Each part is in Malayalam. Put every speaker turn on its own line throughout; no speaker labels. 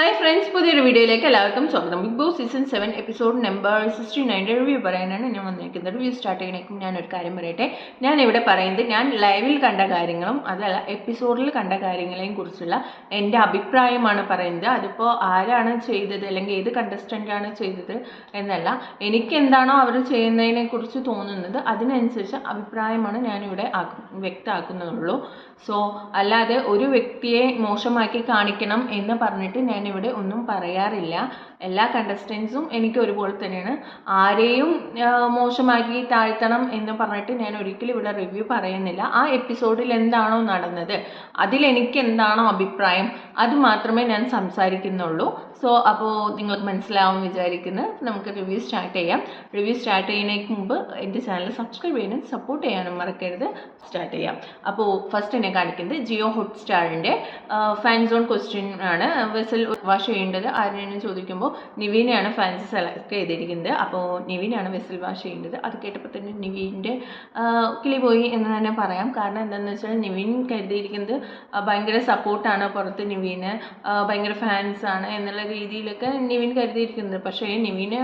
ഹായ് ഫ്രണ്ട്സ് പുതിയൊരു വീഡിയോയിലേക്ക് എല്ലാവർക്കും സ്വാഗതം. Bigg Boss season seven episode number sixty നയന്റെ review പറയാനാണ് ഞാൻ വന്നിരിക്കുന്നത്. റിവ്യൂ സ്റ്റാർട്ട് ചെയ്യണേക്കും ഒരു കാര്യം പറയട്ടെ. ഞാൻ ഇവിടെ പറയുന്നത് ഞാൻ ലൈവിൽ കണ്ട കാര്യങ്ങളും അതല്ല എപ്പിസോഡിൽ കണ്ട കാര്യങ്ങളെയും കുറിച്ചുള്ള എന്റെ അഭിപ്രായമാണ് പറയുന്നത്. അതിപ്പോൾ ആരാണ് ചെയ്തത് അല്ലെങ്കിൽ ഏത് കണ്ടസ്റ്റന്റാണ് ചെയ്തത് എന്നല്ല എനിക്ക് എന്താണോ അവർ ചെയ്യുന്നതിനെക്കുറിച്ച് തോന്നുന്നത് അതിനനുസരിച്ച് അഭിപ്രായമാണ് ഞാനിവിടെ വ്യക്തമാക്കുന്നുള്ളൂ സോ അല്ലാതെ ഒരു വ്യക്തിയെ മോശമാക്കി കാണിക്കണം എന്ന് പറഞ്ഞിട്ട് ഞാനിവിടെ ഒന്നും പറയാറില്ല. എല്ലാ കണ്ടസ്റ്റൻസും എനിക്ക് ഒരുപോലെ തന്നെയാണ്. ആരെയും മോശമാക്കി താഴ്ത്തണം എന്ന് പറഞ്ഞിട്ട് ഞാൻ ഒരിക്കലും ഇവിടെ റിവ്യൂ പറയുന്നില്ല. ആ എപ്പിസോഡിൽ എന്താണോ നടന്നത് അതിൽ എനിക്ക് എന്താണോ അഭിപ്രായം അത് മാത്രമേ ഞാൻ സംസാരിക്കുന്നുള്ളൂ. സോ അപ്പോൾ നിങ്ങൾക്ക് മനസ്സിലാവും വിചാരിക്കുന്നത് നമുക്ക് റിവ്യൂ സ്റ്റാർട്ട് ചെയ്യാം. റിവ്യൂ സ്റ്റാർട്ട് ചെയ്യുന്നതിന് മുമ്പ് എന്റെ ചാനൽ സബ്സ്ക്രൈബ് ചെയ്യാനും സപ്പോർട്ട് ചെയ്യാനും മറക്കരുത്. സ്റ്റാർട്ട് ചെയ്യാം. അപ്പോൾ ഫസ്റ്റ് എന്നെ കാണിക്കുന്നത് ജിയോ ഹോട്ട്സ്റ്റാറിന്റെ ഫാൻ സോൺ ക്വസ്റ്റ്യൻ ആണ്. വെസൽ വാഷ് ചെയ്യേണ്ടത് ആരെയാണ് ചോദിക്കുമ്പോൾ നിവീനെയാണ് ഫാൻസി സെലക്ട് ചെയ്തിരിക്കുന്നത്. അപ്പോൾ നിവീനാണ് വെസിൽ വാഷ് ചെയ്യേണ്ടത്. അത് കേട്ടപ്പോൾ തന്നെ നിവീന്റെ കിളി പോയി എന്ന് തന്നെ പറയാം. കാരണം എന്താണെന്ന് വെച്ചാൽ നിവീൻ കരുതിയിരിക്കുന്നത് ഭയങ്കര സപ്പോർട്ടാണ് പുറത്ത് നിവീന് ഭയങ്കര ഫാൻസാണ് എന്നുള്ള രീതിയിലൊക്കെ നിവീൻ കരുതിയിരിക്കുന്നത്. പക്ഷേ നിവീന്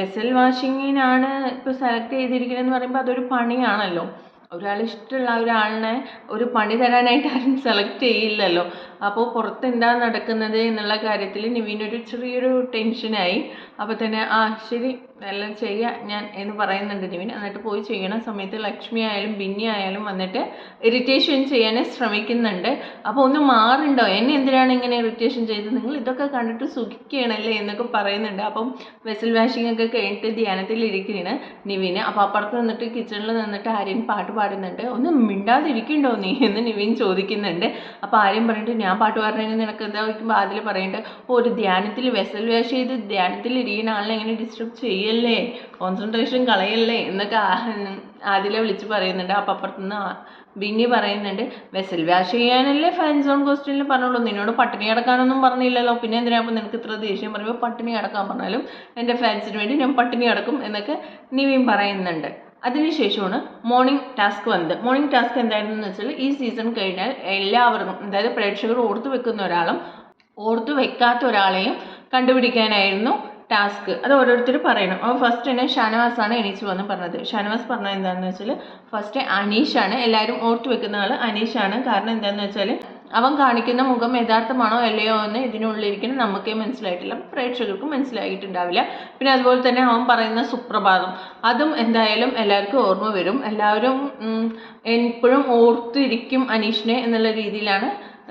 വെസൽ വാഷിങ്ങിനാണ് ഇപ്പോൾ സെലക്ട് ചെയ്തിരിക്കുന്നതെന്ന് പറയുമ്പോൾ അതൊരു പണിയാണല്ലോ. ഒരാൾ ഇഷ്ടമുള്ള ഒരാളിനെ ഒരു പണി തരാനായിട്ട് ആരും സെലക്ട് ചെയ്യില്ലല്ലോ. അപ്പോൾ പുറത്ത് എന്താ നടക്കുന്നത് എന്നുള്ള കാര്യത്തിൽ നിവിനൊരു ചെറിയൊരു ടെൻഷനായി അപ്പോൾ തന്നെ ആ ശരി എല്ലാം ചെയ്യാം ഞാൻ എന്ന് പറയുന്നുണ്ട് നിവിൻ. എന്നിട്ട് പോയി ചെയ്യണ. സമയത്ത് ലക്ഷ്മി ആയാലും ബിന്നി ആയാലും വന്നിട്ട് ഇറിറ്റേഷൻ ചെയ്യാൻ ശ്രമിക്കുന്നുണ്ട്. അപ്പോൾ ഒന്ന് മാറുണ്ടോ? എന്നെ എന്തിനാണ് ഇങ്ങനെ ഇറിറ്റേഷൻ ചെയ്തത്? നിങ്ങൾ ഇതൊക്കെ കണ്ടിട്ട് സുഖിക്കുകയാണല്ലേ എന്നൊക്കെ പറയുന്നുണ്ട്. അപ്പം വെസൽ വാഷിംഗ് ഒക്കെ കഴിഞ്ഞിട്ട് ധ്യാനത്തിൽ ഇരിക്കുകയാണ് നിവിന് അപ്പോൾ അപ്പുറത്ത് നിന്നിട്ട് കിച്ചണിൽ നിന്നിട്ട് ആര്യൻ പാട്ട് പാടുന്നുണ്ട്. ഒന്ന് മിണ്ടാതിരിക്കണ്ടോ നീ? എന്ന് നിവിൻ ചോദിക്കുന്നുണ്ട്. അപ്പോൾ ആര്യൻ പറഞ്ഞിട്ട് ഞാൻ പാട്ട് പാടുന്നതിന് നിനക്ക് എന്താ വയ്ക്കുമ്പോൾ അതിൽ പറയുന്നുണ്ട് ഒരു ധ്യാനത്തിൽ വെസൽ വാഷ് ചെയ്ത് ധ്യാനത്തിൽ ഇരിക്കുന്ന ആളിനെ എങ്ങനെ ഡിസ്റ്റർബ് ചെയ്യല്ലേ? കോൺസെൻട്രേഷൻ കളയല്ലേ? എന്നൊക്കെ ആദിലെ വിളിച്ച് പറയുന്നുണ്ട്. അപ്പം അപ്പുറത്തുനിന്ന് ബിന്നി പറയുന്നുണ്ട് വെസൽ വാഷ് ചെയ്യാനല്ലേ ഫാൻ സോൺ ക്വസ്റ്റ്യനിൽ പറഞ്ഞുള്ളൂ നിന്നോട് പട്ടിണി കിടക്കാനൊന്നും പറഞ്ഞില്ലല്ലോ. പിന്നെ എന്തിനാ അപ്പം നിനക്ക് ഇത്ര ദേഷ്യം പറയുമ്പോൾ പട്ടിണി കിടക്കാൻ പറഞ്ഞാലും എന്റെ ഫാൻസിന് വേണ്ടി ഞാൻ പട്ടിണി കിടക്കും എന്നൊക്കെ നിവിൻ പറയുന്നുണ്ട്. അതിനുശേഷമാണ് മോർണിംഗ് ടാസ്ക് വന്നത്. മോർണിംഗ് ടാസ്ക് എന്തായിരുന്നു എന്ന് വെച്ചാൽ ഈ സീസൺ കഴിഞ്ഞാൽ എല്ലാവർക്കും അതായത് പ്രേക്ഷകർ ഓർത്തു വെക്കുന്ന ഒരാളും ഓർത്തു വെക്കാത്ത ഒരാളെയും കണ്ടുപിടിക്കാനായിരുന്നു ടാസ്ക് അത് ഓരോരുത്തർ പറയണം. അപ്പോൾ ഫസ്റ്റ് തന്നെ ആണ് എണീച്ച് വന്ന് പറഞ്ഞത്. ഷാനവാസ് പറഞ്ഞത് എന്താണെന്ന് വെച്ചാൽ ഫസ്റ്റ് അനീഷാണ്. എല്ലാവരും ഓർത്തു വെക്കുന്ന ആൾ അനീഷാണ്. കാരണം എന്താണെന്ന് വെച്ചാൽ അവൻ കാണിക്കുന്ന മുഖം യഥാർത്ഥമാണോ അല്ലയോ എന്ന് ഇതിനുള്ളിരിക്കുന്ന നമുക്കേ മനസ്സിലായിട്ടില്ല. പ്രേക്ഷകർക്കും മനസ്സിലായിട്ടുണ്ടാവില്ല. പിന്നെ അതുപോലെ തന്നെ അവൻ പറയുന്ന സുപ്രഭാതം. അതും എന്തായാലും എല്ലാവർക്കും ഓർമ്മ വരും. എല്ലാവരും എപ്പോഴും ഓർത്തിരിക്കും അനീഷിനെ എന്നുള്ള രീതിയിലാണ്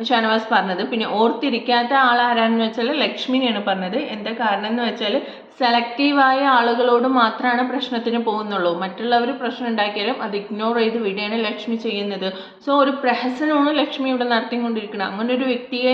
ഷാനവാസ് പറഞ്ഞത്. പിന്നെ ഓർത്തിരിക്കാത്ത ആൾ ആരാണെന്ന് വെച്ചാൽ ലക്ഷ്മിനെയാണ് പറഞ്ഞത്. എന്താ കാരണം എന്ന് വെച്ചാൽ സെലക്റ്റീവായ ആളുകളോട് മാത്രമാണ് പ്രശ്നത്തിന് പോകുന്നുള്ളൂ. മറ്റുള്ളവർ പ്രശ്നം ഉണ്ടാക്കിയാലും അത് ഇഗ്നോർ ചെയ്ത് വിടുകയാണ് ലക്ഷ്മി ചെയ്യുന്നത്. സോ ഒരു പ്രഹസനമാണ് ലക്ഷ്മി ഇവിടെ നടത്തിക്കൊണ്ടിരിക്കുന്നത്. അങ്ങനെ ഒരു വ്യക്തിയെ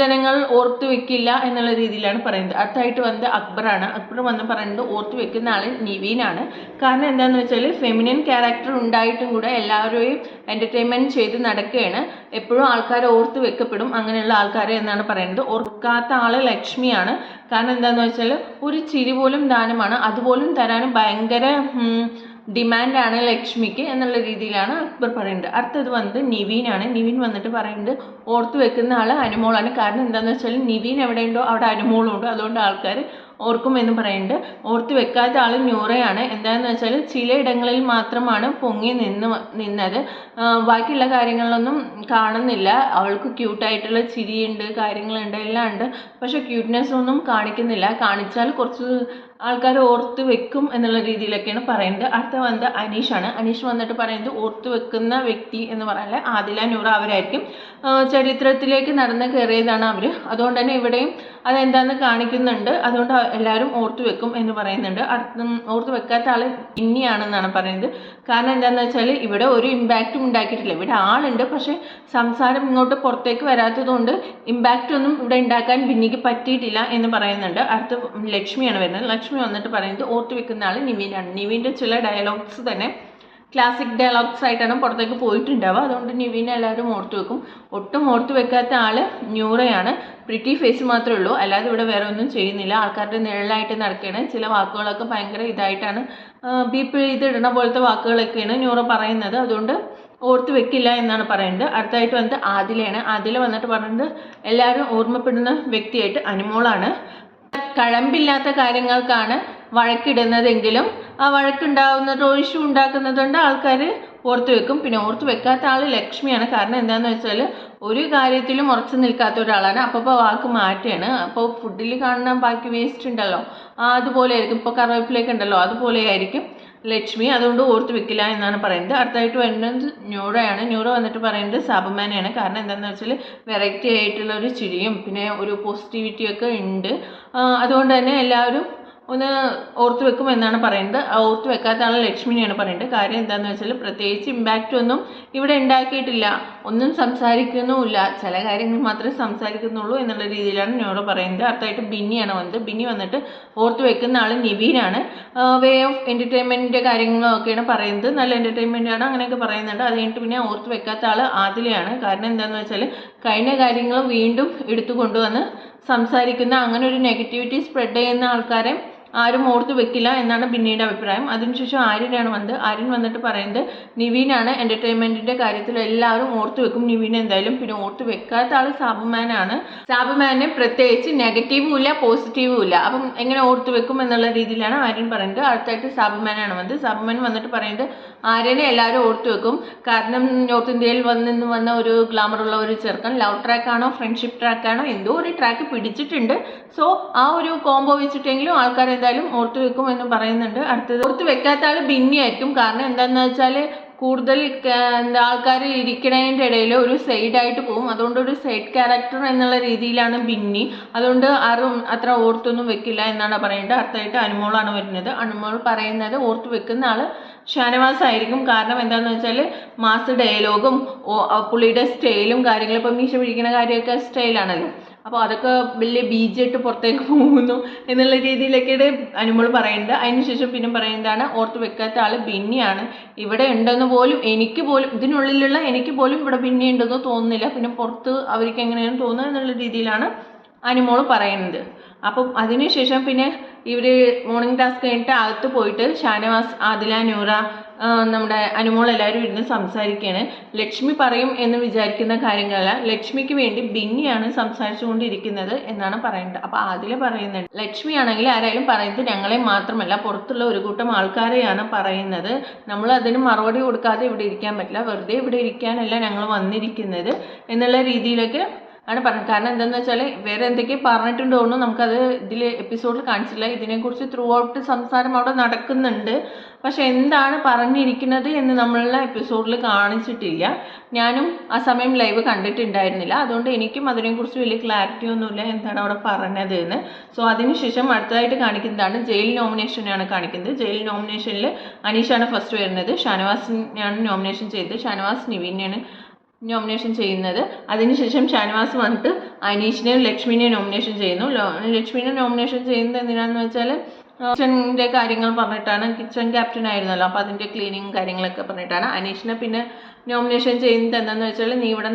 ജനങ്ങൾ ഓർത്തു വെക്കില്ല എന്നുള്ള രീതിയിലാണ് പറയുന്നത്. അടുത്തായിട്ട് വന്നത് അക്ബറാണ്. അക്ബർ വന്ന് പറയുന്നത് ഓർത്തു വെക്കുന്ന ആൾ നിവീനാണ്. കാരണം എന്താണെന്ന് വെച്ചാൽ ഫെമിനിൻ ക്യാരക്ടർ ഉണ്ടായിട്ടും കൂടെ എല്ലാവരെയും എന്റർടൈൻമെന്റ് ചെയ്ത് നടക്കുകയാണ് എപ്പോഴും ആൾക്കാർ ഓർത്ത് വെക്കപ്പെടും. അങ്ങനെയുള്ള ആൾക്കാരെ എന്നാണ് പറയുന്നത്. ഓർക്കാത്ത ആൾ ലക്ഷ്മിയാണ്. കാരണം എന്താണെന്ന് വെച്ചാൽ ഒരു ചിരി പോലും ദാനമാണ്. അതുപോലും തരാനും ഭയങ്കര ഡിമാൻഡാണ് ലക്ഷ്മിക്ക് എന്നുള്ള രീതിയിലാണ് അക്ബർ പറയുന്നത്. അടുത്തത് വന്നത് നിവീനാണ്. നിവീൻ വന്നിട്ട് പറയുന്നത് ഓർത്ത് വെക്കുന്ന ആൾ അനുമോളാണ്. കാരണം എന്താണെന്ന് വെച്ചാൽ നിവീൻ എവിടെയുണ്ടോ അവിടെ അനുമോളും ഉണ്ട് അതുകൊണ്ട് ആൾക്കാർ ഓർക്കും എന്ന് പറയുന്നുണ്ട്. ഓർത്ത് വെക്കാത്ത ആൾ ന്യൂറയാണ്. എന്താണെന്ന് വെച്ചാൽ ചിലയിടങ്ങളിൽ മാത്രമാണ് പൊങ്ങി നിന്ന് നിന്നത്. ബാക്കിയുള്ള കാര്യങ്ങളിലൊന്നും കാണുന്നില്ല. അവൾക്ക് ക്യൂട്ടായിട്ടുള്ള ചിരിയുണ്ട് കാര്യങ്ങളുണ്ട് എല്ലാം ഉണ്ട് പക്ഷേ ക്യൂട്ട്നെസ് ഒന്നും കാണിക്കുന്നില്ല. കാണിച്ചാൽ കുറച്ച് ആൾക്കാർ ഓർത്ത് വെക്കും എന്നുള്ള രീതിയിലൊക്കെയാണ് പറയുന്നത് അടുത്ത വന്നത് അനീഷാണ് അനീഷ് വന്നിട്ട് പറയുന്നത് ഓർത്ത് വെക്കുന്ന വ്യക്തി എന്ന് പറഞ്ഞാൽ ആദില നൂറ അവരായിരിക്കും. ചരിത്രത്തിലേക്ക് നടന്ന് കയറിയതാണ് അവർ അതുകൊണ്ട് തന്നെ ഇവിടെയും അതെന്താന്ന് കാണിക്കുന്നുണ്ട്. അതുകൊണ്ട് എല്ലാവരും ഓർത്ത് വെക്കും എന്ന് പറയുന്നുണ്ട്. അടുത്ത ഓർത്ത് വെക്കാത്ത ആൾ ഇന്നിയാണെന്നാണ് പറയുന്നത്. കാരണം എന്താണെന്ന് വെച്ചാൽ ഇവിടെ ഒരു ഇമ്പാക്റ്റും ഉണ്ടാക്കിയിട്ടില്ല. ഇവിടെ ആളുണ്ട് പക്ഷേ സംസാരം ഇങ്ങോട്ട് പുറത്തേക്ക് വരാത്തതുകൊണ്ട് ഇമ്പാക്റ്റ് ഒന്നും ഇവിടെ ഉണ്ടാക്കാൻ ബിന്നിക്ക് പറ്റിയിട്ടില്ല എന്ന് പറയുന്നുണ്ട്. അടുത്ത ലക്ഷ്മിയാണ് വരുന്നത്. ലക്ഷ്മി വന്നിട്ട് പറയുന്നത് ഓർത്ത് വെക്കുന്ന ആൾ നിവീനാണ്. നിവീന്റെ ചില ഡയലോഗ്സ് തന്നെ ക്ലാസിക് ഡയലോഗ്സ് ആയിട്ടാണ് പുറത്തേക്ക് പോയിട്ടുണ്ടാവുക. അതുകൊണ്ട് നിവീനെ എല്ലാവരും ഓർത്ത് വെക്കും. ഒട്ടും ഓർത്ത് വെക്കാത്ത ആൾ ന്യൂറയാണ്. പ്രിറ്റി ഫേസ് മാത്രമേ ഉള്ളൂ. അല്ലാതെ ഇവിടെ വേറെ ഒന്നും ചെയ്യുന്നില്ല. ആൾക്കാരുടെ നിഴലായിട്ട് നടക്കുകയാണ്. ചില വാക്കുകളൊക്കെ ഭയങ്കര ഇതായിട്ടാണ്. ബീപ്പ് ഇടുന്ന പോലത്തെ വാക്കുകളൊക്കെയാണ് ന്യൂറ പറയുന്നത്. അതുകൊണ്ട് ഓർത്ത് വെക്കില്ല എന്നാണ് പറയുന്നത്. അടുത്തായിട്ട് വന്നിട്ട് ആദിലയാണ്. ആദില വന്നിട്ട് പറയുന്നത് എല്ലാവരും ഓർമ്മപ്പെടുന്ന വ്യക്തിയായിട്ട് അനുമോളാണ്. കഴമ്പില്ലാത്ത കാര്യങ്ങൾക്കാണ് വഴക്കിടുന്നതെങ്കിലും ആ വഴക്കുണ്ടാവുന്നത് ഇഷ്യൂ ഉണ്ടാക്കുന്നതുകൊണ്ട് ആൾക്കാർ ഓർത്ത് വെക്കും. പിന്നെ ഓർത്ത് വെക്കാത്ത ആൾ ലക്ഷ്മിയാണ്. കാരണം എന്താണെന്ന് വെച്ചാൽ ഒരു കാര്യത്തിലും ഉറച്ചു നിൽക്കാത്ത ഒരാളാണ്. അപ്പോൾ ഇപ്പോൾ വാക്ക് മാറ്റുകയാണ്. അപ്പോൾ ഫുഡിൽ കാണുന്ന ബാക്കി വേസ്റ്റ് ഉണ്ടല്ലോ. അതുപോലെ ആയിരിക്കും. ഇപ്പോൾ കറിവേപ്പിലേക്ക് ഉണ്ടല്ലോ. അതുപോലെ ആയിരിക്കും. ലക്ഷ്മി അതുകൊണ്ട് ഓർത്ത് വെക്കില്ല എന്നാണ് പറയുന്നത്. അടുത്തായിട്ട് വരുന്നത് ന്യൂറോയാണ്. ന്യൂറോ വന്നിട്ട് പറയുന്നത് സാബുമാനെയാണ് കാരണം എന്താണെന്ന് വെച്ചാൽ വെറൈറ്റി ആയിട്ടുള്ള ഒരു ചിരിയും പിന്നെ ഒരു പോസിറ്റിവിറ്റിയൊക്കെ ഉണ്ട്. അതുകൊണ്ട് തന്നെ എല്ലാവരും ഒന്ന് ഓർത്ത് വെക്കും എന്നാണ് പറയുന്നത്. ആ ഓർത്ത് വെക്കാത്ത ആൾ ലക്ഷ്മിനെയാണ് പറയുന്നത്. കാര്യം എന്താണെന്ന് വെച്ചാൽ പ്രത്യേകിച്ച് ഇമ്പാക്റ്റ് ഒന്നും ഇവിടെ ഉണ്ടാക്കിയിട്ടില്ല. ഒന്നും സംസാരിക്കുന്നുമില്ല. ചില കാര്യങ്ങൾ മാത്രമേ സംസാരിക്കുന്നുള്ളൂ എന്നുള്ള രീതിയിലാണ് ന്യൂറോ പറയുന്നത്. അടുത്തായിട്ട് ബിന്നിയാണ് വന്നത്. ബിന്നി വന്നിട്ട് ഓർത്ത് വെക്കുന്ന ആൾ നിവീനാണ്. വേ ഓഫ് എന്റർടൈൻമെന്റിന്റെ കാര്യങ്ങളൊക്കെയാണ് പറയുന്നത്. നല്ല എന്റർടൈൻമെന്റ് ആണ് അങ്ങനെയൊക്കെ പറയുന്നുണ്ട്. അത് കഴിഞ്ഞിട്ട് പിന്നെ ഓർത്ത് വെക്കാത്ത ആൾ ആദിലയാണ്. കാരണം എന്താണെന്ന് വെച്ചാൽ കഴിഞ്ഞ കാര്യങ്ങൾ വീണ്ടും എടുത്തു കൊണ്ടുവന്ന് സംസാരിക്കുന്ന അങ്ങനെ ഒരു നെഗറ്റിവിറ്റി സ്പ്രെഡ് ചെയ്യുന്ന ആൾക്കാരെ ആരും ഓർത്ത് വെക്കില്ല എന്നാണ് ബിന്നിയുടെ അഭിപ്രായം. അതിനുശേഷം ആര്യനാണ് വന്നത്. ആര്യൻ വന്നിട്ട് പറയുന്നത് നിവീനാണ് എന്റർടൈൻമെന്റിന്റെ കാര്യത്തിൽ എല്ലാവരും ഓർത്ത് വെക്കും. നിവീൻ എന്തായാലും പിന്നെ ഓർത്ത് വെക്കാത്ത ആൾ സാബുമാനാണ്. സാബുമാനെ പ്രത്യേകിച്ച് നെഗറ്റീവും ഇല്ല പോസിറ്റീവും ഇല്ല. അപ്പം എങ്ങനെ ഓർത്ത് വെക്കും എന്നുള്ള രീതിയിലാണ് ആര്യൻ പറയുന്നത്. അടുത്തായിട്ട് സാബുമാനാണ് വന്നത്. സാബുമാൻ വന്നിട്ട് പറയുന്നത് ആര്യനെ എല്ലാവരും ഓർത്ത് വെക്കും. കാരണം നോർത്ത് ഇന്ത്യയിൽ വന്നിന്ന് വന്ന ഒരു ഗ്ലാമറുള്ള ഒരു ചെറുക്കൻ ലവ് ട്രാക്കാണോ ഫ്രണ്ട്ഷിപ്പ് ട്രാക്കാണോ എന്തോ ഒരു ട്രാക്ക് പിടിച്ചിട്ടുണ്ട്. സോ ആ ഒരു കോംബോ വെച്ചിട്ടെങ്കിലും ആൾക്കാർ എന്തായാലും ഓർത്ത് വെക്കും എന്ന് പറയുന്നുണ്ട്. അടുത്തത് ഓർത്ത് വെക്കാത്ത ആൾ ഭിന്നിയായിരിക്കും. കാരണം എന്താണെന്ന് വെച്ചാൽ കൂടുതൽ എന്താ ആൾക്കാർ ഇരിക്കണതിന്റെ ഇടയിൽ ഒരു സൈഡായിട്ട് പോകും. അതുകൊണ്ട് ഒരു സൈഡ് ക്യാരക്ടർ എന്നുള്ള രീതിയിലാണ് ബിന്നി അതുകൊണ്ട് ആരും അത്ര ഓർത്തൊന്നും വെക്കില്ല എന്നാണ് പറയുന്നത്. അടുത്തായിട്ട് അനുമോളാണ് വരുന്നത്. അനുമോൾ പറയുന്നത് ഓർത്ത് വെക്കുന്ന ആൾ ഷാനവാസ് ആയിരിക്കും കാരണം എന്താണെന്ന് വെച്ചാൽ മാസ് ഡയലോഗും പുള്ളിയുടെ സ്റ്റൈലും കാര്യങ്ങളും ഇപ്പം മീശ പിടിക്കുന്ന കാര്യമൊക്കെ സ്റ്റൈലാണല്ലോ അപ്പോൾ അതൊക്കെ വലിയ ബീജിട്ട് പുറത്തേക്ക് പോകുന്നു എന്നുള്ള രീതിയിലൊക്കെയാണ് അനുമോൾ പറയുന്നത്. അതിനുശേഷം പിന്നെ പറയുന്നതാണ് ഓർത്ത് വെക്കാത്ത ആൾ ബിന്നിയാണ്. ഇവിടെ ഉണ്ടെന്ന് പോലും എനിക്ക് പോലും ഇതിനുള്ളിലുള്ള എനിക്ക് പോലും ഇവിടെ ബിന്നി ഉണ്ടെന്ന് തോന്നുന്നില്ല. പിന്നെ പുറത്ത് അവർക്ക് എങ്ങനെയാണ് തോന്നുന്നത് എന്നുള്ള രീതിയിലാണ് അനുമോൾ പറയുന്നത്. അപ്പം അതിനുശേഷം പിന്നെ ഇവർ മോർണിംഗ് ടാസ്ക് കഴിഞ്ഞിട്ട് അകത്ത് പോയിട്ട് ഷാനവാസ് ആദില നൂറ നമ്മുടെ അനുമോൾ എല്ലാവരും ഇരുന്ന് സംസാരിക്കുകയാണ്. ലക്ഷ്മി പറയും എന്ന് വിചാരിക്കുന്ന കാര്യങ്ങളല്ല. ലക്ഷ്മിക്ക് വേണ്ടി ബിന്നിയാണ് സംസാരിച്ചുകൊണ്ടിരിക്കുന്നത് എന്നാണ് പറയുന്നത്. അപ്പോൾ ആദില പറയുന്നുണ്ട് ലക്ഷ്മി ആണെങ്കിൽ ആരായാലും പറയുന്നത് ഞങ്ങളെ മാത്രമല്ല പുറത്തുള്ള ഒരു കൂട്ടം ആൾക്കാരെയാണ് പറയുന്നത്. നമ്മൾ അതിന് മറുപടി കൊടുക്കാതെ ഇവിടെ ഇരിക്കാൻ പറ്റില്ല. വെറുതെ ഇവിടെ ഇരിക്കാനല്ല ഞങ്ങൾ വന്നിരിക്കുന്നത് എന്നുള്ള രീതിയിലൊക്കെ ആണ് പറഞ്ഞത്. കാരണം എന്താണെന്ന് വെച്ചാൽ വേറെ എന്തൊക്കെ പറഞ്ഞിട്ടുണ്ടോ എന്ന് നമുക്കത് ഇതിൽ എപ്പിസോഡിൽ കാണിച്ചില്ല ഇതിനെക്കുറിച്ച് ത്രൂ ഔട്ട് സംസാരം അവിടെ നടക്കുന്നുണ്ട്. പക്ഷെ എന്താണ് പറഞ്ഞിരിക്കുന്നത് എന്ന് നമ്മളുടെ എപ്പിസോഡിൽ കാണിച്ചിട്ടില്ല. ഞാനും ആ സമയം ലൈവ് കണ്ടിട്ടുണ്ടായിരുന്നില്ല. അതുകൊണ്ട് എനിക്കും അതിനെക്കുറിച്ച് വലിയ ക്ലാരിറ്റി ഒന്നുമില്ല എന്താണ് അവിടെ പറഞ്ഞത് എന്ന് സോ അതിനുശേഷം അടുത്തതായിട്ട് കാണിക്കുന്നതാണ് ജയിൽ നോമിനേഷനാണ് കാണിക്കുന്നത്. ജയിൽ നോമിനേഷനിൽ അനീഷാണ് ഫസ്റ്റ് വരുന്നത്. ഷാനവാസിനെയാണ് നോമിനേഷൻ ചെയ്തത്. ഷാനവാസ് നിവീനെയാണ് നോമിനേഷൻ ചെയ്യുന്നത്. അതിനുശേഷം ഷാനവാസ് വന്നിട്ട് അനീഷിനെയും ലക്ഷ്മിനെയും നോമിനേഷൻ ചെയ്യുന്നു. ലക്ഷ്മിനെ നോമിനേഷൻ ചെയ്യുന്നത് എന്തിനാന്ന് വെച്ചാൽ കിച്ചണിന്റെ കാര്യങ്ങൾ പറഞ്ഞിട്ടാണ്. കിച്ചൺ ക്യാപ്റ്റൻ ആയിരുന്നല്ലോ. അപ്പോൾ അതിന്റെ ക്ലീനിങ് കാര്യങ്ങളൊക്കെ പറഞ്ഞിട്ടാണ്. അനീഷിനെ പിന്നെ നോമിനേഷൻ ചെയ്യുന്നത് എന്താണെന്ന് വെച്ചാൽ നീ ഇവിടെ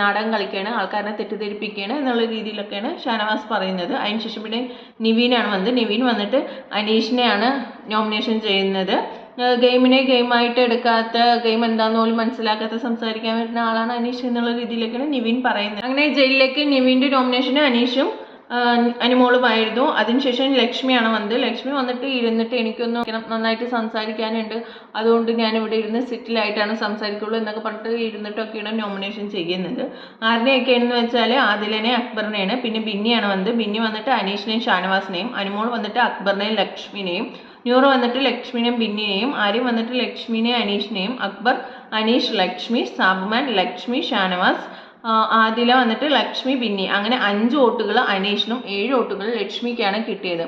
നാടകം കളിക്കുകയാണ് ആൾക്കാരെ തെറ്റിദ്ധരിപ്പിക്കുകയാണ് എന്നുള്ള രീതിയിലൊക്കെയാണ് ഷാനവാസ് പറയുന്നത്. അതിനുശേഷം പിന്നെ നിവീനാണ് വന്നത്. നിവീൻ വന്നിട്ട് അനീഷിനെയാണ് നോമിനേഷൻ ചെയ്യുന്നത്. ഗെയിമിനെ ഗെയിമായിട്ട് എടുക്കാത്ത ഗെയിം എന്താന്ന് പോലും മനസ്സിലാക്കാത്ത സംസാരിക്കാൻ വരുന്ന ആളാണ് അനീഷ് എന്നുള്ള രീതിയിലേക്കാണ് നിവിൻ പറയുന്നത്. അങ്ങനെ ജയിലിലേക്ക് നിവിന്റെ നോമിനേഷന് അനീഷും അനുമോളുമായിരുന്നു. അതിനുശേഷം ലക്ഷ്മിയാണ് വന്നത്. ലക്ഷ്മി വന്നിട്ട് ഇരുന്നിട്ട് എനിക്കൊന്ന് നന്നായിട്ട് സംസാരിക്കാനുണ്ട്. അതുകൊണ്ട് ഞാൻ ഇവിടെ ഇരുന്ന് സിറ്റിലായിട്ടാണ് സംസാരിക്കുള്ളൂ എന്നൊക്കെ പറഞ്ഞിട്ട് ഇരുന്നിട്ടൊക്കെയാണ് നോമിനേഷൻ ചെയ്യുന്നത്. ആരുടെയൊക്കെയാണെന്ന് വെച്ചാൽ ആദിലനെ അക്ബറിനെയാണ്. പിന്നെ ബിന്നിയാണ് വന്നത്. ബിന്നി വന്നിട്ട് അനീഷിനെയും ഷാനവാസിനെയും അനുമോൾ വന്നിട്ട് അക്ബറിനെയും ലക്ഷ്മിനെയും ന്യൂറോ വന്നിട്ട് ലക്ഷ്മിനെയും ബിന്നിനെയും ആര്യം വന്നിട്ട് ലക്ഷ്മിനെയും അനീഷിനെയും അക്ബർ അനീഷ് ലക്ഷ്മി സാബുമാൻ ലക്ഷ്മി ഷാനവാസ് ആദില വന്നിട്ട് ലക്ഷ്മി ബിന്നി. അങ്ങനെ അഞ്ച് വോട്ടുകൾ അനീഷിനും ഏഴ് വോട്ടുകൾ ലക്ഷ്മിക്കാണ് കിട്ടിയത്.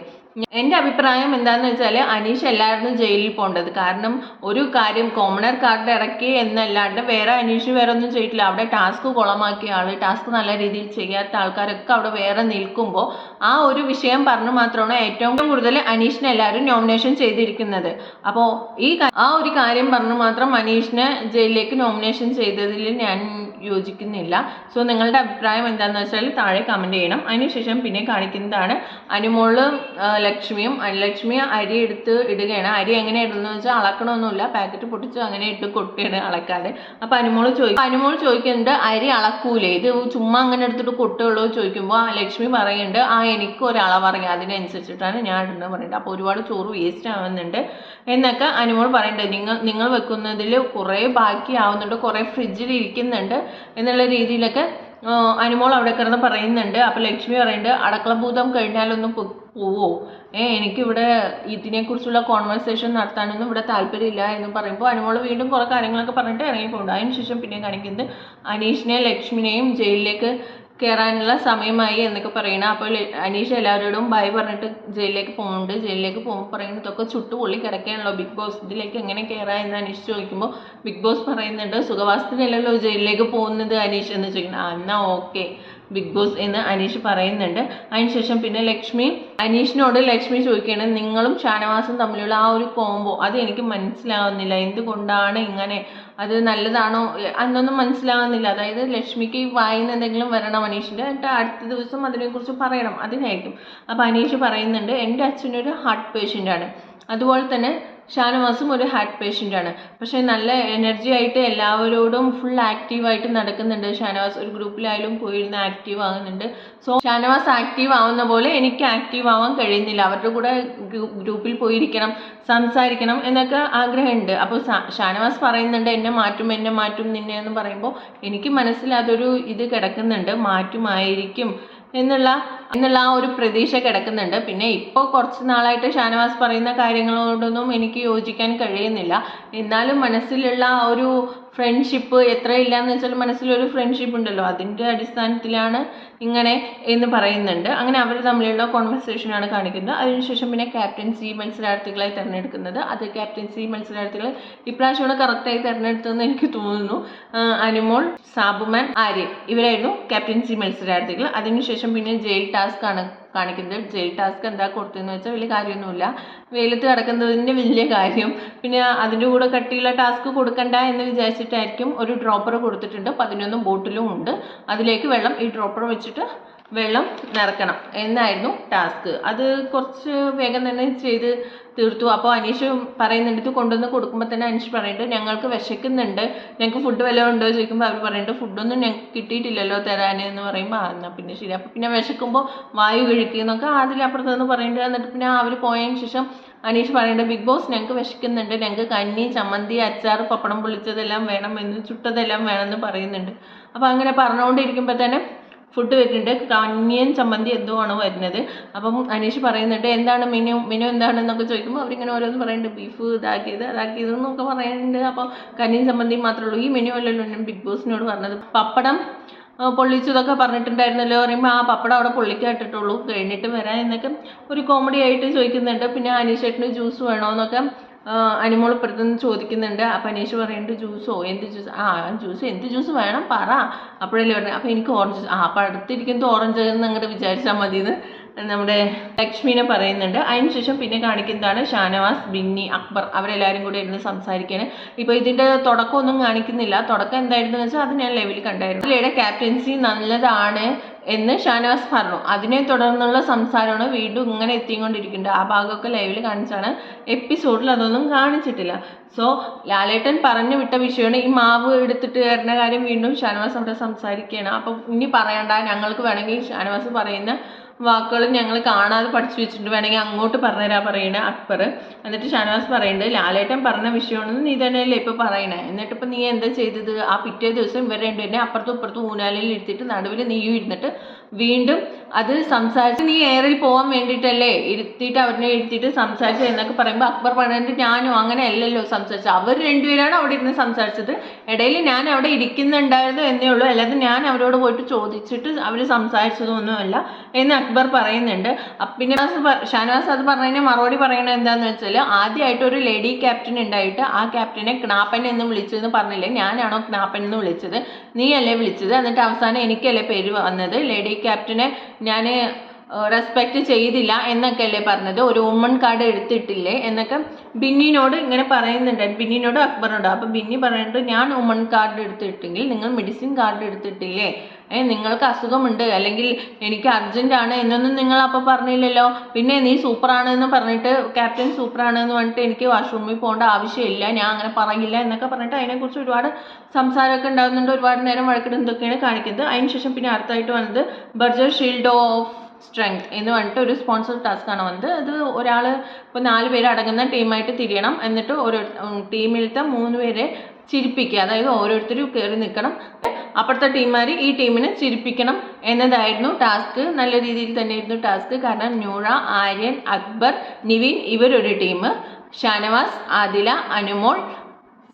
എന്റെ അഭിപ്രായം എന്താണെന്ന് വെച്ചാൽ അനീഷ് എല്ലാവരും ജയിലിൽ പോകേണ്ടത് കാരണം ഒരു കാര്യം കോമണർ കാർഡ് ഇറക്കി എന്നല്ലാണ്ട് വേറെ അനീഷ് വേറെ ഒന്നും ചെയ്തിട്ടില്ല. അവിടെ ടാസ്ക് കുളമാക്കിയ ആൾ ടാസ്ക് നല്ല രീതിയിൽ ചെയ്യാത്ത ആൾക്കാരൊക്കെ അവിടെ വേറെ നിൽക്കുമ്പോൾ ആ ഒരു വിഷയം പറഞ്ഞു മാത്രമാണ് ഏറ്റവും കൂടുതൽ അനീഷിനെ എല്ലാവരും നോമിനേഷൻ ചെയ്തിരിക്കുന്നത്. അപ്പോൾ ഈ ആ ഒരു കാര്യം പറഞ്ഞു മാത്രം അനീഷിനെ ജയിലിലേക്ക് നോമിനേഷൻ ചെയ്തതിൽ ഞാൻ യോജിക്കുന്നില്ല. സോ നിങ്ങളുടെ അഭിപ്രായം എന്താണെന്ന് വെച്ചാൽ താഴെ കമന്റ് ചെയ്യണം. അതിനുശേഷം പിന്നെ കാണിക്കുന്നതാണ് അനുമോളും ലക്ഷ്മിയും ലക്ഷ്മി അരി എടുത്ത് ഇടുകയാണ്. അരി എങ്ങനെ ഇടുന്നത് വെച്ചാൽ അളക്കണമൊന്നുമില്ല പാക്കറ്റ് പൊട്ടിച്ച് അങ്ങനെ ഇട്ട് കൊട്ടുകയാണ് അളക്കാതെ അപ്പോൾ അനുമോൾ ചോദിക്കും അനുമോൾ ചോദിക്കുന്നുണ്ട് അരി അളക്കൂലേ? ഇത് ചുമ്മാ അങ്ങനെ എടുത്തിട്ട് കൊട്ടുള്ളൂ ചോദിക്കുമ്പോൾ ആ ലക്ഷ്മി പറയുന്നുണ്ട് ആ എനിക്ക് ഒരളവറിയാം അതിനനുസരിച്ചിട്ടാണ് ഞാൻ ഇടുന്നത് പറയുന്നത് അപ്പോൾ ഒരുപാട് ചോറ് വേസ്റ്റ് ആവുന്നുണ്ട്. എന്നൊക്കെ അനുമോൾ പറയുന്നുണ്ട്. നിങ്ങൾ നിങ്ങൾ വെക്കുന്നതിൽ കുറേ ബാക്കി ആവുന്നുണ്ട് കുറേ ഫ്രിഡ്ജിൽ ഇരിക്കുന്നുണ്ട്. എന്നുള്ള രീതിയിലൊക്കെ അനുമോൾ അവിടെ കിടന്ന് പറയുന്നുണ്ട്. അപ്പോൾ ലക്ഷ്മി പറയുന്നുണ്ട് അടക്കളഭൂതം കഴിഞ്ഞാലൊന്നും പോവോ? ഏ എനിക്കിവിടെ ഇതിനെക്കുറിച്ചുള്ള കോൺവെർസേഷൻ നടത്താനൊന്നും ഇവിടെ താല്പര്യമില്ല എന്ന് പറയുമ്പോൾ അനുമോൾ വീണ്ടും കുറേ കാര്യങ്ങളൊക്കെ പറഞ്ഞിട്ട് ഇറങ്ങിപ്പോണ്ട് അതിനുശേഷം പിന്നെ കാണിക്കുന്നത് അനീഷിനെയും ലക്ഷ്മിനെയും ജയിലിലേക്ക് കയറാനുള്ള സമയമായി എന്നൊക്കെ പറയണം. അപ്പോൾ അനീഷ് എല്ലാവരോടും ബൈ പറഞ്ഞിട്ട് ജയിലിലേക്ക് പോകുന്നുണ്ട് ജയിലിലേക്ക് പോകുമ്പോൾ പറയുന്നതൊക്കെ ചുട്ടുപൊള്ളി ചുട്ടു പൊള്ളി കിടക്കുകയാണല്ലോ ബിഗ് ബോസ് ഇതിലേക്ക് എങ്ങനെ കയറാം എന്ന് അനീഷ് ചോദിക്കുമ്പോൾ ബിഗ് ബോസ് പറയുന്നുണ്ട് സുഖവാസത്തിനല്ലല്ലോ ജയിലിലേക്ക് പോകുന്നത് അനീഷ് എന്ന് ചോദിക്കണം ആ എന്നാൽ ഓക്കെ ബിഗ് ബോസ് എന്ന് അനീഷ് പറയുന്നുണ്ട്. അതിനുശേഷം പിന്നെ ലക്ഷ്മി. അനീഷിനോട് ലക്ഷ്മി ചോദിക്കുകയാണ് നിങ്ങളും ഷാനവാസും തമ്മിലുള്ള ആ ഒരു കോംബോ അത് എനിക്ക് മനസ്സിലാവുന്നില്ല. എന്തുകൊണ്ടാണ് ഇങ്ങനെ? അത് നല്ലതാണോ? അന്നൊന്നും മനസ്സിലാവുന്നില്ല. അതായത് ലക്ഷ്മിക്ക് വായിന്ന് എന്തെങ്കിലും വരണം അനീഷിന്റെ എന്നിട്ട് അടുത്ത ദിവസം അതിനെക്കുറിച്ച് പറയണം. അതിനായിരിക്കും. അപ്പോൾ അനീഷ് പറയുന്നുണ്ട് എന്റെ അച്ഛനൊരു ഹാർട്ട് പേഷ്യന്റാണ് അതുപോലെ തന്നെ ഷാനവാസും ഒരു ഹാർട്ട് പേഷ്യന്റ് ആണ്. പക്ഷേ നല്ല എനർജി ആയിട്ട് എല്ലാവരോടും ഫുൾ ആക്റ്റീവായിട്ട് നടക്കുന്നുണ്ട്. ഷാനവാസ് ഒരു ഗ്രൂപ്പിലായാലും പോയിരുന്ന് ആക്റ്റീവ് ആകുന്നുണ്ട് സോ ഷാനവാസ് ആക്റ്റീവ് ആവുന്ന പോലെ എനിക്ക് ആക്റ്റീവ് ആവാൻ കഴിയുന്നില്ല. അവരുടെ കൂടെ ഗ്രൂപ്പിൽ പോയിരിക്കണം സംസാരിക്കണം എന്നൊക്കെ ആഗ്രഹമുണ്ട്. അപ്പോൾ ഷാനവാസ് പറയുന്നുണ്ട് എന്നെ മാറ്റും എന്നെ മാറ്റും നിന്നെ എന്ന് പറയുമ്പോൾ എനിക്ക് മനസ്സിൽ അതൊരു ഇത് കിടക്കുന്നുണ്ട്. മാറ്റുമായിരിക്കും. എന്നുള്ള എന്നുള്ള ആ ഒരു പ്രതീക്ഷ കിടക്കുന്നുണ്ട്. പിന്നെ ഇപ്പോൾ കുറച്ച് നാളായിട്ട് ഷാനവാസ് പറയുന്ന കാര്യങ്ങളോടൊന്നും എനിക്ക് യോജിക്കാൻ കഴിയുന്നില്ല. എന്നാലും മനസ്സിലുള്ള ആ ഒരു ഫ്രണ്ട്ഷിപ്പ് എത്ര ഇല്ലാന്ന് വെച്ചാൽ മനസ്സിലൊരു ഫ്രണ്ട്ഷിപ്പ് ഉണ്ടല്ലോ. അതിന്റെ അടിസ്ഥാനത്തിലാണ് ഇങ്ങനെ എന്ന് പറയുന്നുണ്ട്. അങ്ങനെ അവർ തമ്മിലുള്ള കോൺവെർസേഷനാണ് കാണിക്കുന്നത്. അതിനുശേഷം പിന്നെ ക്യാപ്റ്റൻസി മത്സരാർത്ഥികളെ തിരഞ്ഞെടുക്കുന്നത്. അത് ക്യാപ്റ്റൻസി മത്സരാർത്ഥികൾ ഇപ്രാവശ്യമാണ് കറക്റ്റായി തിരഞ്ഞെടുത്തതെന്ന് എനിക്ക് തോന്നുന്നു. അനുമോൾ സാബുമാൻ ആര്യൻ ഇവരായിരുന്നു ക്യാപ്റ്റൻസി മത്സരാർത്ഥികൾ അതിനുശേഷം പിന്നെ ജയിൽ ടാസ്ക് ആണ് കാണിക്കുന്നത്. ജയിൽ ടാസ്ക് എന്താ കൊടുത്തതെന്ന് വെച്ചാൽ വലിയ കാര്യമൊന്നുമില്ല. വെയിലത്ത് കിടക്കുന്നതിന്റെ വലിയ കാര്യം. പിന്നെ അതിന്റെ കൂടെ കട്ടിയുള്ള ടാസ്ക് കൊടുക്കണ്ട എന്ന് വിചാരിച്ചിട്ടായിരിക്കും ഒരു ഡ്രോപ്പർ കൊടുത്തിട്ടുണ്ട്. പതിനൊന്ന് ബോട്ടിലും ഉണ്ട്. അതിലേക്ക് വെള്ളം ഈ ഡ്രോപ്പർ വെച്ചിട്ട് വെള്ളം നിറക്കണം. എന്നായിരുന്നു ടാസ്ക്. അത് കുറച്ച് വേഗം തന്നെ ചെയ്ത് തീർത്തു. അപ്പോൾ അനീഷ് പറയുന്നുണ്ട് ഇത് കൊണ്ടുവന്ന് കൊടുക്കുമ്പോൾ തന്നെ അനീഷ് പറയുന്നുണ്ട് ഞങ്ങൾക്ക് വിശക്കുന്നുണ്ട്. ഞങ്ങൾക്ക് ഫുഡ് വല്ലതും ഉണ്ടോ? ചോദിക്കുമ്പോൾ അവർ പറയുന്നുണ്ട് ഫുഡൊന്നും ഞങ്ങൾക്ക് കിട്ടിയിട്ടില്ലല്ലോ തരാൻ എന്ന് പറയുമ്പോൾ ആ എന്നാൽ പിന്നെ ശരി. അപ്പോൾ പിന്നെ വിശക്കുമ്പോൾ വായു കഴിക്കുന്നൊക്കെ അതിലപ്പുറത്ത് നിന്ന് പറയുന്നുണ്ട്. എന്നിട്ട് പിന്നെ അവർ പോയതിന് ശേഷം അനീഷ് പറയുന്നുണ്ട് ബിഗ് ബോസ് ഞങ്ങൾക്ക് വിശക്കുന്നുണ്ട്. ഞങ്ങൾക്ക് കഞ്ഞി ചമ്മന്തി അച്ചാർ പപ്പടം പൊളിച്ചതെല്ലാം വേണം എന്ന് ചുട്ടതെല്ലാം വേണമെന്ന് പറയുന്നുണ്ട്. അപ്പോൾ അങ്ങനെ പറഞ്ഞുകൊണ്ടിരിക്കുമ്പോൾ തന്നെ ഫുഡ് വരുന്നുണ്ട് കഞ്ഞിയൻ ചമ്മന്തി എന്തോ ആണ് വരുന്നത്. അപ്പം അനീഷ് പറയുന്നുണ്ട് എന്താണ് മെനു മെനു എന്താണെന്നൊക്കെ ചോദിക്കുമ്പോൾ അവരിങ്ങനെ ഓരോന്ന് പറയുന്നുണ്ട്. ബീഫ് ഇതാക്കിയത് അതാക്കിയത് എന്നൊക്കെ പറയുന്നുണ്ട്. അപ്പോൾ കഞ്ഞിയും ചമ്മന്തിയും മാത്രമേ ഉള്ളൂ. ഈ മെനു അല്ലല്ലോ ഞാൻ ബിഗ് ബോസിനോട് പറഞ്ഞത്. പപ്പടം പൊള്ളിച്ചതൊക്കെ പറഞ്ഞിട്ടുണ്ടായിരുന്നല്ലോ. പറയുമ്പോൾ ആ പപ്പടം അവിടെ പൊള്ളിക്കാട്ടിട്ടുള്ളൂ. കഴിഞ്ഞിട്ട് വരാൻ എന്നൊക്കെ ഒരു കോമഡി ആയിട്ട് ചോദിക്കുന്നുണ്ട്. പിന്നെ അനീഷേട്ടന് ജ്യൂസ് വേണോന്നൊക്കെ ആ, അനുമോൾ ഇപ്പുറത്തുനിന്ന് ചോദിക്കുന്നുണ്ട്. അപ്പം അനീഷ് പറയുന്നുണ്ട് ജ്യൂസോ? എന്ത് ജ്യൂസ്? ആ ജ്യൂസ് എന്ത് ജ്യൂസ് വേണം? പറ. അപ്പോഴല്ലേ പറഞ്ഞു. അപ്പോൾ എനിക്ക് ഓറഞ്ച് ആ അപ്പം അടുത്തിരിക്കുന്നത് ഓറഞ്ച് എന്ന് അങ്ങോട്ട് വിചാരിച്ചാൽ മതി എന്ന് നമ്മുടെ ലക്ഷ്മിനെ പറയുന്നുണ്ട്. അതിനുശേഷം പിന്നെ കാണിക്കുന്നതാണ് ഷാനവാസ് ബിന്നി അക്ബർ. അവരെല്ലാവരും കൂടി ഇരുന്ന് സംസാരിക്കുകയാണ്. ഇപ്പോൾ ഇതിന്റെ തുടക്കമൊന്നും കാണിക്കുന്നില്ല. തുടക്കം എന്തായിരുന്നു വെച്ചാൽ അത് ഞാൻ ലെവലിൽ കണ്ടായിരുന്നു. അതിലയുടെ ക്യാപ്റ്റൻസി നല്ലതാണ്. എന്ന് ഷാനവാസ് പറഞ്ഞു. അതിനെ തുടർന്നുള്ള സംസാരമാണ് വീണ്ടും ഇങ്ങനെ എത്തിക്കൊണ്ടിരിക്കുന്നുണ്ട് ആ ഭാഗമൊക്കെ ലൈവിൽ കാണിച്ചാണ് എപ്പിസോഡിൽ അതൊന്നും കാണിച്ചിട്ടില്ല. സോ ലാലേട്ടൻ പറഞ്ഞു വിട്ട വിഷയമാണ് ഈ മാവ് എടുത്തിട്ട് വരുന്ന കാര്യം വീണ്ടും ഷാനവാസ് അവിടെ സംസാരിക്കുകയാണ്. അപ്പം ഇനി പറയണ്ട ഞങ്ങൾക്ക് വേണമെങ്കിൽ ഷാനവാസ് പറയുന്ന വാക്കുകൾ ഞങ്ങൾ കാണാതെ പഠിച്ചു വെച്ചിട്ടുണ്ട്. വേണമെങ്കിൽ അങ്ങോട്ട് പറഞ്ഞുതരാ പറയണ അക്ബർ. എന്നിട്ട് ഷാനവാസ് പറയുന്നുണ്ട് ലാലേട്ടൻ പറഞ്ഞ വിഷയമാണെന്ന് നീ തന്നെയല്ലേ ഇപ്പോൾ പറയണേ. എന്നിട്ട് ഇപ്പം നീ എന്താ ചെയ്തത്? ആ പിറ്റേ ദിവസം ഇവർ രണ്ടുപേരെ അപ്പുറത്തും ഇപ്പുറത്തും ഊനാലിൽ ഇരുത്തിയിട്ട് നടുവിൽ നീയും ഇരുന്നിട്ട് വീണ്ടും അത് സംസാരിച്ച് നീ എയറിൽ പോകാൻ വേണ്ടിയിട്ടല്ലേ ഇരുത്തിയിട്ട് അവരിനെ ഇരുത്തിയിട്ട് സംസാരിച്ചത് എന്നൊക്കെ പറയുമ്പോൾ അക്ബർ പറയുന്നത് ഞാനും അങ്ങനെ അല്ലല്ലോ സംസാരിച്ചത്. അവർ രണ്ടുപേരാണ് അവിടെ ഇരുന്ന് സംസാരിച്ചത്. ഇടയിൽ ഞാൻ അവിടെ ഇരിക്കുന്നുണ്ടായിരുന്നു എന്നേ ഉള്ളൂ. അല്ലാതെ ഞാൻ അവരോട് പോയിട്ട് ചോദിച്ചിട്ട് അവർ സംസാരിച്ചതൊന്നുമല്ല എന്ന് അക്ബർ പറയുന്നുണ്ട്. പിന്നെ ഷാനവാസ് അത് പറഞ്ഞതിന് മറുപടി പറയണത് എന്താണെന്ന് വെച്ചാൽ ആദ്യമായിട്ട് ഒരു ലേഡി ക്യാപ്റ്റൻ ഉണ്ടായിട്ട് ആ ക്യാപ്റ്റനെ ക്നാപ്പൻ എന്ന് വിളിച്ചതെന്ന് പറഞ്ഞില്ലേ? ഞാനാണോ ക്നാപ്പൻ എന്ന് വിളിച്ചത്? നീയല്ലേ വിളിച്ചത്? എന്നിട്ട് അവസാനം എനിക്കല്ലേ പേര് വന്നത്? ലേഡി ക്യാപ്റ്റനെ ഞാൻ റെസ്പെക്റ്റ് ചെയ്തില്ല എന്നൊക്കെ അല്ലേ പറഞ്ഞത്. ഒരു വുമൺ കാർഡ് എടുത്തിട്ടില്ലേ എന്നൊക്കെ ബിന്നിനോട് ഇങ്ങനെ പറയുന്നുണ്ട്. ബിന്നിനോട് അക്ബറിനോട്. അപ്പോൾ ബിന്നി പറയുന്നുണ്ട് ഞാൻ വുമൺ കാർഡ് എടുത്തിട്ടെങ്കിൽ നിങ്ങൾ മെഡിസിൻ കാർഡ് എടുത്തിട്ടില്ലേ? ഏ നിങ്ങൾക്ക് അസുഖമുണ്ട് അല്ലെങ്കിൽ എനിക്ക് അർജന്റ് ആണ് എന്നൊന്നും നിങ്ങൾ അപ്പോൾ പറഞ്ഞില്ലല്ലോ. പിന്നെ നീ സൂപ്പറാണ് എന്ന് പറഞ്ഞിട്ട് ക്യാപ്റ്റൻ സൂപ്പറാണ് എന്ന് പറഞ്ഞിട്ട് എനിക്ക് വാഷ്റൂമിൽ പോകേണ്ട ആവശ്യമില്ല ഞാൻ അങ്ങനെ പറയില്ല എന്നൊക്കെ പറഞ്ഞിട്ട് അതിനെക്കുറിച്ച് ഒരുപാട് സംസാരമൊക്കെ ഉണ്ടാകുന്നുണ്ട് ഒരുപാട് നേരം വഴക്കിടുന്നതൊക്കെയാണ് കാണിക്കുന്നത്. അതിനുശേഷം പിന്നെ അടുത്തായിട്ട് വന്നത് ബർജർ ഷീൽഡ് ഓഫ് സ്ട്രെങ്ത് എന്ന് പറഞ്ഞിട്ട് ഒരു സ്പോൺസർ ടാസ്ക് ആണ് വന്നത്. അത് ഒരാൾ ഇപ്പോൾ നാല് പേര് അടങ്ങുന്ന ടീമായിട്ട് തിരിയണം. എന്നിട്ട് ഓരോ ടീമിലത്തെ മൂന്ന് പേരെ ചിരിപ്പിക്കുക. അതായത് ഓരോരുത്തരും കയറി നിൽക്കണം. അപ്പുറത്തെ ടീമുകാർ ഈ ടീമിനെ ചിരിപ്പിക്കണം എന്നതായിരുന്നു ടാസ്ക്. നല്ല രീതിയിൽ തന്നെയായിരുന്നു ടാസ്ക്. കാരണം നൂറ ആര്യൻ അക്ബർ നിവിൻ ഇവരൊരു ടീം. ഷാനവാസ് ആദില അനുമോൾ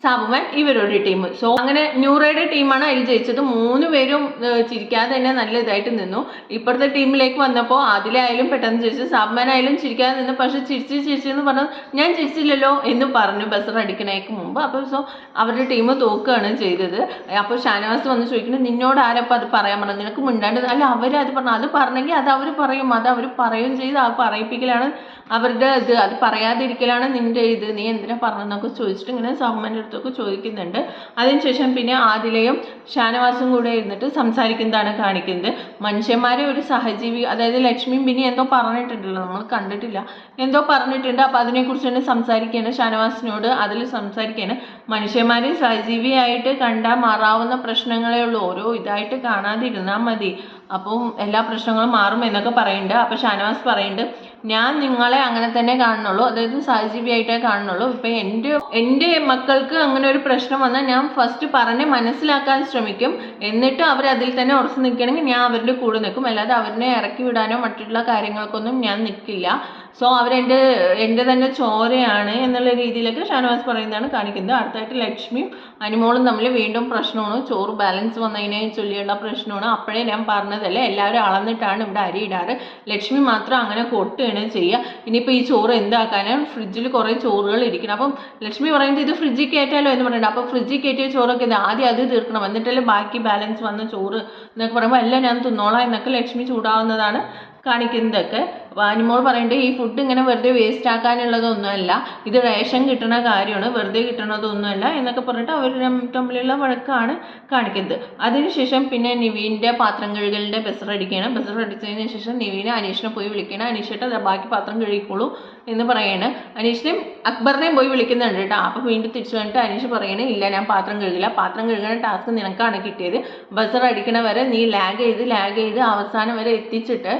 സാബുമാൻ ഇവരൊരു ടീം. സോ അങ്ങനെ ന്യൂറയുടെ ടീമാണ് അതിൽ ജയിച്ചത്. മൂന്ന് പേരും ചിരിക്കാതെ തന്നെ നല്ല ഇതായിട്ട് നിന്നു. ഇപ്പോഴത്തെ ടീമിലേക്ക് വന്നപ്പോൾ അതിലായാലും പെട്ടെന്ന് ചിരിച്ചു. സാബുമാൻ ചിരിക്കാതെ നിന്നു. പക്ഷെ ചിരിച്ച് ചിരിച്ചെന്ന് പറഞ്ഞു ഞാൻ ചിരിച്ചില്ലല്ലോ എന്ന് പറഞ്ഞു ബസർ അടിക്കണേക്ക് മുമ്പ്. അപ്പോൾ സോ അവരുടെ ടീം തോക്കുകയാണ് ചെയ്തത്. അപ്പോൾ ഷാനവാസ് വന്ന് ചോദിക്കുന്നത് നിന്നോട് ആരപ്പോൾ അത് പറയാൻ പറഞ്ഞു? നിനക്ക് മിണ്ടാണ്ട് അല്ല അവരത് പറഞ്ഞു. അത് പറഞ്ഞെങ്കിൽ അത് അവർ പറയും. അത് അവർ പറയുകയും ചെയ്ത്. ആ പറയിപ്പിക്കലാണ് അവരുടെ ഇത്. അത് പറയാതിരിക്കലാണ് നിന്റെ ഇത്. നീ എന്തിനാ പറഞ്ഞതെന്നൊക്കെ ചോദിച്ചിട്ട് ഇങ്ങനെ സഹമ്മന്റെ അടുത്തൊക്കെ ചോദിക്കുന്നുണ്ട്. അതിനുശേഷം പിന്നെ ആദിലയും ഷാനവാസും കൂടെ ഇരുന്നിട്ട് സംസാരിക്കുന്നതാണ് കാണിക്കുന്നത്. മനുഷ്യന്മാരെ ഒരു സഹജീവി അതായത് ലക്ഷ്മിയും പിന്നെ എന്തോ പറഞ്ഞിട്ടുണ്ടല്ലോ നമ്മൾ കണ്ടിട്ടില്ല. എന്തോ പറഞ്ഞിട്ടുണ്ട് അപ്പോൾ അതിനെക്കുറിച്ച് തന്നെ സംസാരിക്കുകയാണ് ഷാനവാസിനോട് അതിൽ സംസാരിക്കുകയാണ്. മനുഷ്യന്മാരെ സജീവിയായിട്ട് കണ്ടാൽ മാറാവുന്ന പ്രശ്നങ്ങളേ ഉള്ളൂ. ഓരോ ഇതായിട്ട് കാണാതിരുന്നാൽ മതി. അപ്പം എല്ലാ പ്രശ്നങ്ങളും മാറും എന്നൊക്കെ പറയുന്നുണ്ട് അപ്പോൾ ഷാനവാസ് പറയുന്നുണ്ട് ഞാൻ നിങ്ങളെ അങ്ങനെ തന്നെ കാണുന്നുള്ളൂ. അതായത് സഹജീവിയായിട്ടേ കാണുന്നുള്ളൂ. ഇപ്പം എന്റെ എന്റെ മക്കൾക്ക് അങ്ങനെ ഒരു പ്രശ്നം വന്നാൽ ഞാൻ ഫസ്റ്റ് പറഞ്ഞ് മനസ്സിലാക്കാൻ ശ്രമിക്കും. എന്നിട്ട് അവർ അതിൽ തന്നെ ഉറച്ചു നിൽക്കണമെങ്കിൽ ഞാൻ അവരുടെ കൂടെ നിൽക്കും. അല്ലാതെ അവരെ ഇറക്കി വിടാനോ മറ്റുള്ള കാര്യങ്ങൾക്കൊന്നും ഞാൻ നിൽക്കില്ല. സോ അവരെന്റെ എന്റെ തന്നെ ചോരയാണ് എന്നുള്ള രീതിയിലൊക്കെ ഷാനവാസ് പറയുന്നതാണ് കാണിക്കുന്നത്. അടുത്തായിട്ട് ലക്ഷ്മിയും അനുമോളും തമ്മിൽ വീണ്ടും പ്രശ്നമാണ്. ചോറ് ബാലൻസ് വന്നതിനെ ചൊല്ലിയുള്ള പ്രശ്നമാണ്. അപ്പോഴേ ഞാൻ പറഞ്ഞതല്ലേ എല്ലാവരും അളന്നിട്ടാണ് ഇവിടെ അരി ഇടാറ്. ലക്ഷ്മി മാത്രം അങ്ങനെ കൊട്ടുകയാണ് ചെയ്യുക. ഇനിയിപ്പോൾ ഈ ചോറ് എന്താക്കാനാണ് ഫ്രിഡ്ജിൽ കുറേ ചോറുകൾ ഇരിക്കണം. അപ്പം ലക്ഷ്മി പറയുന്നത് ഇത് ഫ്രിഡ്ജിൽ കയറ്റാലോ എന്ന് പറയുന്നത് അപ്പോൾ ഫ്രിഡ്ജിൽ കയറ്റിയ ചോറൊക്കെ ഇത് ആദ്യം അത് തീർക്കണം. എന്നിട്ടല്ലേ ബാക്കി ബാലൻസ് വന്ന ചോറ് എന്നൊക്കെ പറയുമ്പോൾ എല്ലാം ഞാൻ തിന്നോളാം എന്നൊക്കെ ലക്ഷ്മി ചൂടാവുന്നതാണ് കാണിക്കുന്നതൊക്കെ. വാനിമോൾ പറയുന്നുണ്ട് ഈ ഫുഡ് ഇങ്ങനെ വെറുതെ വേസ്റ്റ് ആക്കാനുള്ളതൊന്നുമല്ല. ഇത് റേഷൻ കിട്ടുന്ന കാര്യമാണ് വെറുതെ കിട്ടണതൊന്നുമല്ല എന്നൊക്കെ പറഞ്ഞിട്ട് അവർ തമ്മിലുള്ള വഴക്കാണ് കാണിക്കുന്നത്. അതിനുശേഷം പിന്നെ നിവീന്റെ പാത്രം കഴുകലിന്റെ ബസർ അടിച്ചതിന് ശേഷം നിവീനെ അനീഷിനെ പോയി വിളിക്കണം അനീഷിട്ട് ബാക്കി പാത്രം കഴുകിക്കോളൂ എന്ന് പറയാണ്. അനീഷിനെയും അക്ബറിനെയും പോയി വിളിക്കുന്നുണ്ട് കേട്ടോ. അപ്പോൾ വീണ്ടും തിരിച്ചു വന്നിട്ട് അനീഷ് പറയണേ ഇല്ല ഞാൻ പാത്രം കഴുകില്ല. പാത്രം കഴുകുന്ന ടാസ്ക് നിനക്കാണ് കിട്ടിയത്. ബസർ അടിക്കണ വരെ നീ ലാഗ് ചെയ്ത് ലാഗ് ചെയ്ത് അവസാനം വരെ എത്തിച്ചിട്ട്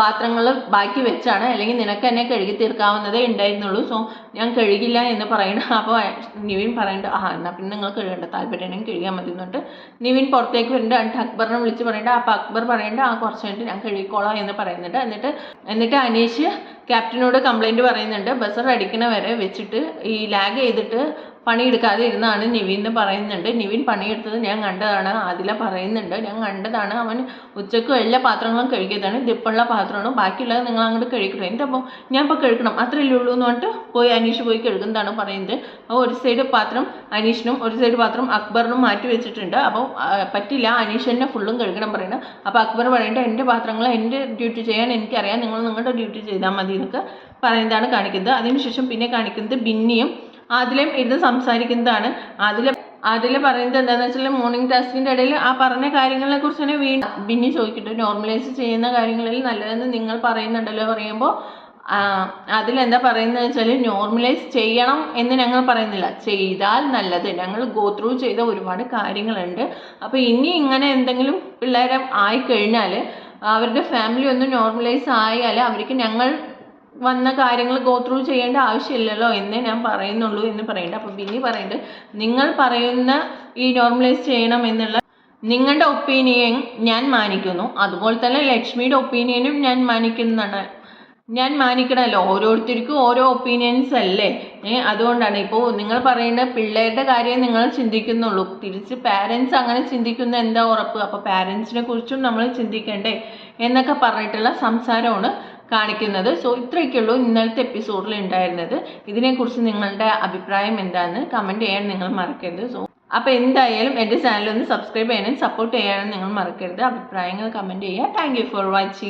പാത്രങ്ങൾ ബാക്കി വെച്ചാണ്. അല്ലെങ്കിൽ നിനക്ക് തന്നെ കഴുകി തീർക്കാവുന്നതേ ഉണ്ടായിരുന്നുള്ളൂ. സോ ഞാൻ കഴുകില്ല എന്ന് പറയണം അപ്പോൾ നിവിൻ പറയുന്നുണ്ട് ആ എന്നാൽ പിന്നെ നിങ്ങൾ കഴുകണ്ട. താല്പര്യമാണെങ്കിൽ കഴുകിയാൽ മതി എന്നിട്ട് നിവിൻ പുറത്തേക്ക് വരുന്നുണ്ട്. എന്നിട്ട് അക്ബറിനെ വിളിച്ച് പറയണ്ട. അപ്പോൾ അക്ബർ പറയണ്ട ആ കുറച്ച് കഴിഞ്ഞിട്ട് ഞാൻ കഴുകിക്കോളാം എന്ന് പറയുന്നുണ്ട്. എന്നിട്ട് എന്നിട്ട് അനീഷ് ക്യാപ്റ്റനോട് കംപ്ലൈന്റ് പറയുന്നുണ്ട്. ബസർ അടിക്കണ വരെ വെച്ചിട്ട് ഈ ലാഗ് ചെയ്തിട്ട് പണിയെടുക്കാതെ ഇരുന്നാണ് നിവിൻ പറയുന്നുണ്ട്. നിവിൻ പണിയെടുത്തത് ഞാൻ കണ്ടതാണ്. ആദില പറയുന്നുണ്ട്. ഞാൻ കണ്ടതാണ്. അവൻ ഉച്ചയ്ക്കും എല്ലാ പാത്രങ്ങളും കഴുകിയതാണ്. ഇതിപ്പുള്ള പാത്രമാണ്. ബാക്കിയുള്ളത് നിങ്ങൾ അങ്ങോട്ട് കഴിക്കണം എന്റെ അപ്പം ഞാൻ ഇപ്പോൾ കഴുകണം. അത്രയല്ലേ ഉള്ളൂ എന്ന് പറഞ്ഞിട്ട് പോയി അനീഷ് പോയി കഴുകുന്നതാണ് പറയുന്നത്. അപ്പോൾ ഒരു സൈഡ് പാത്രം അനീഷിനും ഒരു സൈഡ് പാത്രം അക്ബറിനും മാറ്റി വെച്ചിട്ടുണ്ട്. അപ്പോൾ പറ്റില്ല. അനീഷ് തന്നെ ഫുള്ളും കഴുകണം പറയണം. അപ്പോൾ അക്ബർ പറയേണ്ട എന്റെ പാത്രങ്ങൾ എന്റെ ഡ്യൂട്ടി ചെയ്യാൻ എനിക്കറിയാം. നിങ്ങൾ നിങ്ങളുടെ ഡ്യൂട്ടി ചെയ്താൽ മതി എന്നൊക്കെ പറയുന്നതാണ് കാണിക്കുന്നത്. അതിനുശേഷം പിന്നെ കാണിക്കുന്നത് ബിന്നിയും അതിലും ഇരുന്ന് സംസാരിക്കുന്നതാണ്. അതിൽ അതിൽ പറയുന്നത് എന്താണെന്ന് വെച്ചാൽ മോർണിംഗ് ടാസ്കിന്റെ ഇടയിൽ ആ പറഞ്ഞ കാര്യങ്ങളെ കുറിച്ച് തന്നെ വീണ്ടും പിന്നെ ചോദിക്കട്ടെ. നോർമലൈസ് ചെയ്യുന്ന കാര്യങ്ങളിൽ നല്ലതെന്ന് നിങ്ങൾ പറയുന്നുണ്ടല്ലോ പറയുമ്പോൾ അതിലെന്താ പറയുന്നത് വെച്ചാൽ നോർമലൈസ് ചെയ്യണം എന്ന് ഞങ്ങൾ പറയുന്നില്ല. ചെയ്താൽ നല്ലത്. ഞങ്ങൾ ഗോ ത്രൂ ചെയ്ത ഒരുപാട് കാര്യങ്ങളുണ്ട്. അപ്പോൾ ഇനി ഇങ്ങനെ എന്തെങ്കിലും പിള്ളേരെ ആയിക്കഴിഞ്ഞാൽ അവരുടെ ഫാമിലി ഒന്ന് നോർമലൈസ് ആയാൽ അവർക്ക് ഞങ്ങൾ വന്ന കാര്യങ്ങൾ ഗോ ത്രൂ ചെയ്യേണ്ട ആവശ്യമില്ലല്ലോ എന്നേ ഞാൻ പറയുന്നുള്ളൂ എന്ന് പറയുന്നുണ്ട് അപ്പോൾ ബിന്നി പറയുന്നുണ്ട് നിങ്ങൾ പറയുന്ന ഈ നോർമലൈസ് ചെയ്യണം എന്നുള്ള നിങ്ങളുടെ ഒപ്പീനിയൻ ഞാൻ മാനിക്കുന്നു. അതുപോലെ തന്നെ ലക്ഷ്മിയുടെ ഒപ്പീനിയനും ഞാൻ മാനിക്കുന്നതാണ്. ഞാൻ മാനിക്കണമല്ലോ. ഓരോരുത്തർക്കും ഓരോ ഒപ്പീനിയൻസ് അല്ലേ? ഏ അതുകൊണ്ടാണ്. ഇപ്പോൾ നിങ്ങൾ പറയുന്ന പിള്ളേരുടെ കാര്യം നിങ്ങൾ ചിന്തിക്കുന്നുള്ളൂ. തിരിച്ച് പാരൻസ് അങ്ങനെ ചിന്തിക്കുന്ന എന്താ ഉറപ്പ്? അപ്പോൾ പാരൻസിനെ കുറിച്ചും നമ്മൾ ചിന്തിക്കണ്ടേ? എന്നൊക്കെ പറഞ്ഞിട്ടുള്ള സംസാരമാണ് കാണിക്കുന്നത്. സോ ഇത്രയൊക്കെയുള്ളൂ ഇന്നലത്തെ എപ്പിസോഡിൽ ഉണ്ടായിരുന്നത്. ഇതിനെക്കുറിച്ച് നിങ്ങളുടെ അഭിപ്രായം എന്താണെന്ന് കമന്റ് ചെയ്യാൻ നിങ്ങൾ മറക്കരുത്. സോ അപ്പോൾ എന്തായാലും എന്റെ ചാനൽ ഒന്ന് സബ്സ്ക്രൈബ് ചെയ്യാനും സപ്പോർട്ട് ചെയ്യാനും നിങ്ങൾ മറക്കരുത്. അഭിപ്രായങ്ങൾ കമന്റ് ചെയ്യുക. Thank for watching